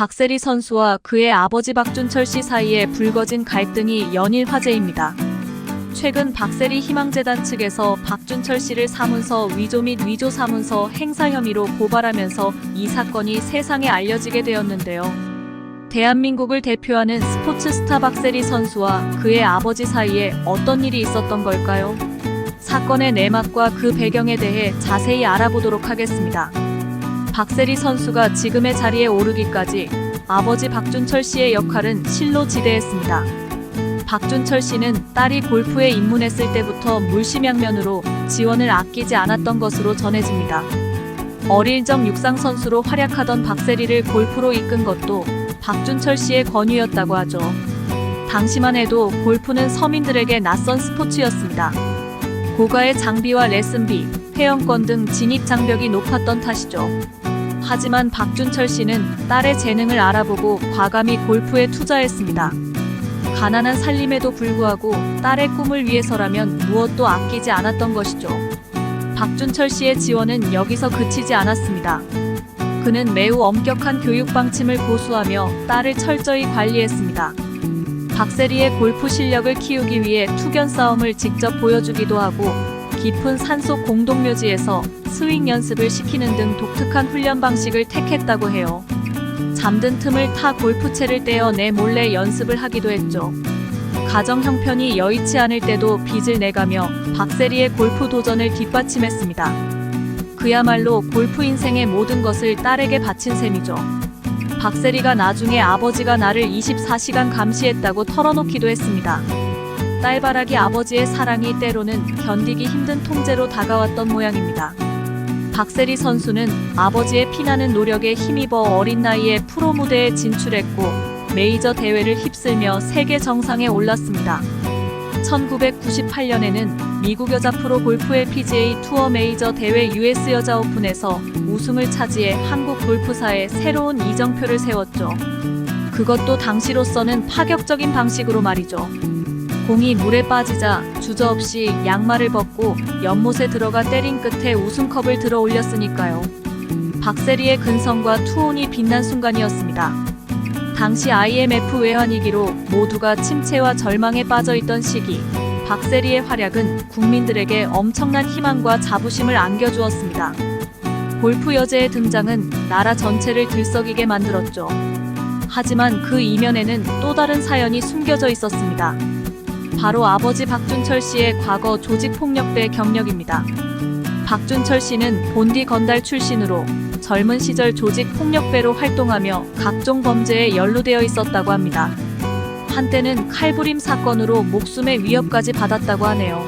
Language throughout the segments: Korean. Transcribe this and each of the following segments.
박세리 선수와 그의 아버지 박준철 씨 사이에 불거진 갈등이 연일 화제입니다. 최근 박세리 희망재단 측에서 박준철 씨를 사문서 위조 및 위조 사문서 행사 혐의로 고발하면서 이 사건이 세상에 알려지게 되었는데요. 대한민국을 대표하는 스포츠 스타 박세리 선수와 그의 아버지 사이에 어떤 일이 있었던 걸까요? 사건의 내막과 그 배경에 대해 자세히 알아보도록 하겠습니다. 박세리 선수가 지금의 자리에 오르기까지 아버지 박준철 씨의 역할은 실로 지대했습니다. 박준철 씨는 딸이 골프에 입문했을 때부터 물심양면으로 지원을 아끼지 않았던 것으로 전해집니다. 어릴 적 육상 선수로 활약하던 박세리를 골프로 이끈 것도 박준철 씨의 권유였다고 하죠. 당시만 해도 골프는 서민들에게 낯선 스포츠였습니다. 고가의 장비와 레슨비, 회원권 등 진입 장벽이 높았던 탓이죠. 하지만 박준철 씨는 딸의 재능을 알아보고 과감히 골프에 투자했습니다. 가난한 살림에도 불구하고 딸의 꿈을 위해서라면 무엇도 아끼지 않았던 것이죠. 박준철 씨의 지원은 여기서 그치지 않았습니다. 그는 매우 엄격한 교육 방침을 고수하며 딸을 철저히 관리했습니다. 박세리의 골프 실력을 키우기 위해 투견 싸움을 직접 보여주기도 하고 깊은 산속 공동묘지에서 스윙 연습을 시키는 등 독특한 훈련 방식을 택했다고 해요. 잠든 틈을 타 골프채를 떼어 내 몰래 연습을 하기도 했죠. 가정 형편이 여의치 않을 때도 빚을 내가며 박세리의 골프 도전을 뒷받침했습니다. 그야말로 골프 인생의 모든 것을 딸에게 바친 셈이죠. 박세리가 나중에 아버지가 나를 24시간 감시했다고 털어놓기도 했습니다. 딸바라기 아버지의 사랑이 때로는 견디기 힘든 통제로 다가왔던 모양입니다. 박세리 선수는 아버지의 피나는 노력에 힘입어 어린 나이에 프로 무대에 진출했고 메이저 대회를 휩쓸며 세계 정상에 올랐습니다. 1998년에는 미국 여자 프로 골프의 PGA 투어 메이저 대회 US 여자 오픈에서 우승을 차지해 한국 골프사에 새로운 이정표를 세웠죠. 그것도 당시로서는 파격적인 방식으로 말이죠. 공이 물에 빠지자 주저없이 양말을 벗고 연못에 들어가 때린 끝에 우승컵을 들어 올렸으니까요. 박세리의 근성과 투혼이 빛난 순간이었습니다. 당시 IMF 외환위기로 모두가 침체와 절망에 빠져 있던 시기, 박세리의 활약은 국민들에게 엄청난 희망과 자부심을 안겨주었습니다. 골프 여제의 등장은 나라 전체를 들썩이게 만들었죠. 하지만 그 이면에는 또 다른 사연이 숨겨져 있었습니다. 바로 아버지 박준철 씨의 과거 조직폭력배 경력입니다. 박준철 씨는 본디 건달 출신으로 젊은 시절 조직폭력배로 활동하며 각종 범죄에 연루되어 있었다고 합니다. 한때는 칼부림 사건으로 목숨의 위협까지 받았다고 하네요.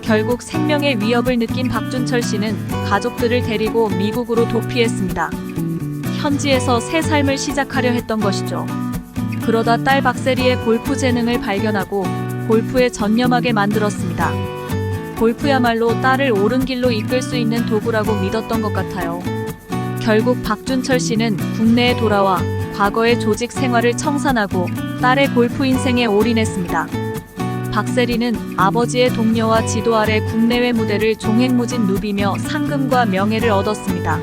결국 생명의 위협을 느낀 박준철 씨는 가족들을 데리고 미국으로 도피했습니다. 현지에서 새 삶을 시작하려 했던 것이죠. 그러다 딸 박세리의 골프 재능을 발견하고 골프에 전념하게 만들었습니다. 골프야말로 딸을 옳은 길로 이끌 수 있는 도구라고 믿었던 것 같아요. 결국 박준철 씨는 국내에 돌아와 과거의 조직 생활을 청산하고 딸의 골프 인생에 올인했습니다. 박세리는 아버지의 동료와 지도 아래 국내외 무대를 종횡무진 누비며 상금과 명예를 얻었습니다.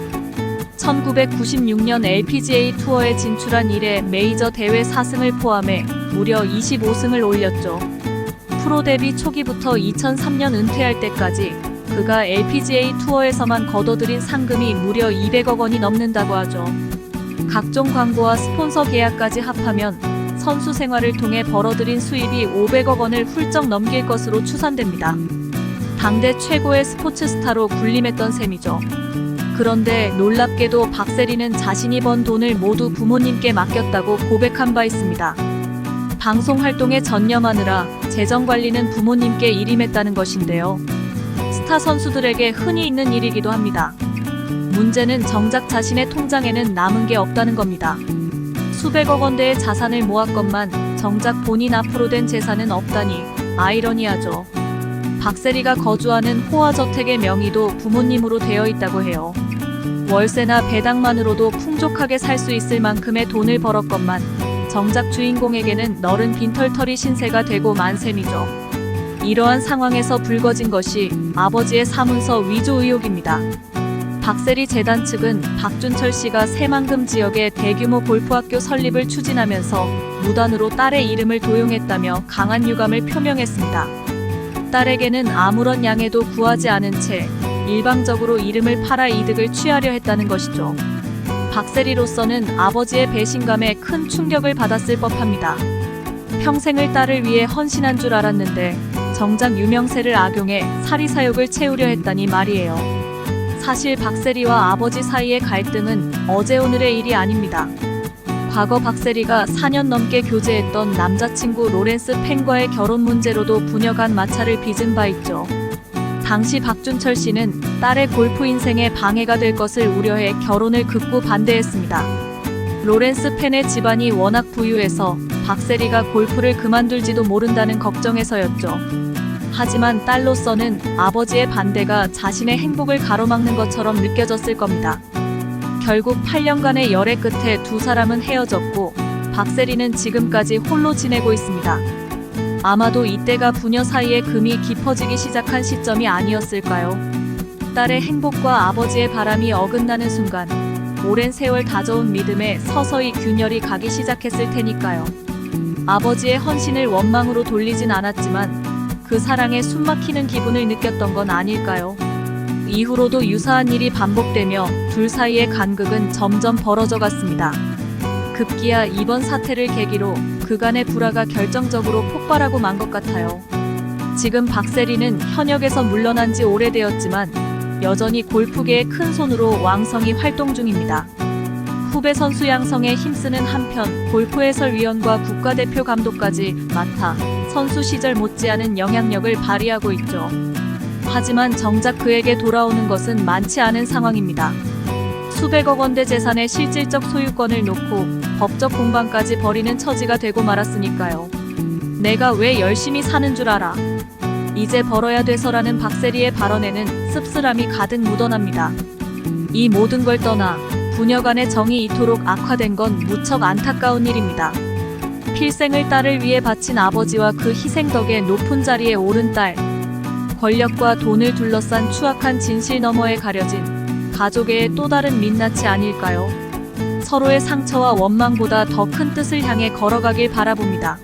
1996년 LPGA 투어에 진출한 이래 메이저 대회 4승을 포함해 무려 25승을 올렸죠. 프로 데뷔 초기부터 2003년 은퇴할 때까지 그가 LPGA 투어에서만 거둬들인 상금이 무려 200억 원이 넘는다고 하죠. 각종 광고와 스폰서 계약까지 합하면 선수 생활을 통해 벌어들인 수입이 500억 원을 훌쩍 넘길 것으로 추산됩니다. 당대 최고의 스포츠 스타로 군림했던 셈이죠. 그런데 놀랍게도 박세리는 자신이 번 돈을 모두 부모님께 맡겼다고 고백한 바 있습니다. 방송 활동에 전념하느라 재정 관리는 부모님께 일임했다는 것인데요. 스타 선수들에게 흔히 있는 일이기도 합니다. 문제는 정작 자신의 통장에는 남은 게 없다는 겁니다. 수백억 원대의 자산을 모았건만 정작 본인 앞으로 된 재산은 없다니 아이러니하죠. 박세리가 거주하는 호화저택의 명의도 부모님으로 되어 있다고 해요. 월세나 배당만으로도 풍족하게 살 수 있을 만큼의 돈을 벌었건만 정작 주인공에게는 너른 빈털터리 신세가 되고 만 셈이죠. 이러한 상황에서 불거진 것이 아버지의 사문서 위조 의혹입니다. 박세리 재단 측은 박준철 씨가 새만금 지역에 대규모 골프학교 설립을 추진하면서 무단으로 딸의 이름을 도용했다며 강한 유감을 표명했습니다. 딸에게는 아무런 양해도 구하지 않은 채 일방적으로 이름을 팔아 이득을 취하려 했다는 것이죠. 박세리로서는 아버지의 배신감에 큰 충격을 받았을 법합니다. 평생을 딸을 위해 헌신한 줄 알았는데 정작 유명세를 악용해 사리사욕을 채우려 했다니 말이에요. 사실 박세리와 아버지 사이의 갈등은 어제 오늘의 일이 아닙니다. 과거 박세리가 4년 넘게 교제했던 남자친구 로렌스 펜과의 결혼 문제로도 부녀간 마찰을 빚은 바 있죠. 당시 박준철 씨는 딸의 골프 인생에 방해가 될 것을 우려해 결혼을 극구 반대했습니다. 로렌스 펜의 집안이 워낙 부유해서 박세리가 골프를 그만둘지도 모른다는 걱정에서였죠. 하지만 딸로서는 아버지의 반대가 자신의 행복을 가로막는 것처럼 느껴졌을 겁니다. 결국 8년간의 열애 끝에 두 사람은 헤어졌고 박세리는 지금까지 홀로 지내고 있습니다. 아마도 이때가 부녀 사이의 금이 깊어지기 시작한 시점이 아니었을까요? 딸의 행복과 아버지의 바람이 어긋나는 순간 오랜 세월 다져온 믿음에 서서히 균열이 가기 시작했을 테니까요. 아버지의 헌신을 원망으로 돌리진 않았지만 그 사랑에 숨막히는 기분을 느꼈던 건 아닐까요? 이후로도 유사한 일이 반복되며 둘 사이의 간극은 점점 벌어져 갔습니다. 급기야 이번 사태를 계기로 그간의 불화가 결정적으로 폭발하고 만 것 같아요. 지금 박세리는 현역에서 물러난 지 오래되었지만 여전히 골프계의 큰 손으로 왕성히 활동 중입니다. 후배 선수 양성에 힘쓰는 한편 골프 해설위원과 국가대표 감독까지 맡아 선수 시절 못지않은 영향력을 발휘하고 있죠. 하지만 정작 그에게 돌아오는 것은 많지 않은 상황입니다. 수백억 원대 재산의 실질적 소유권을 놓고 법적 공방까지 벌이는 처지가 되고 말았으니까요. 내가 왜 열심히 사는 줄 알아. 이제 벌어야 돼서라는 박세리의 발언에는 씁쓸함이 가득 묻어납니다. 이 모든 걸 떠나 부녀 간의 정이 이토록 악화된 건 무척 안타까운 일입니다. 필생을 딸을 위해 바친 아버지와 그 희생 덕에 높은 자리에 오른 딸. 권력과 돈을 둘러싼 추악한 진실 너머에 가려진 가족의 또 다른 민낯이 아닐까요? 서로의 상처와 원망보다 더 큰 뜻을 향해 걸어가길 바라봅니다.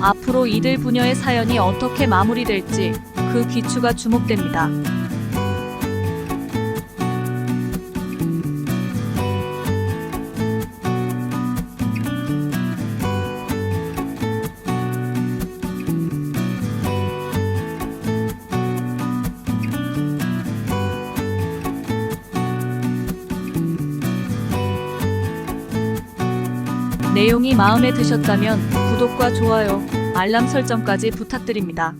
앞으로 이들 부녀의 사연이 어떻게 마무리될지 그 귀추가 주목됩니다. 내용이 마음에 드셨다면 구독과 좋아요, 알람 설정까지 부탁드립니다.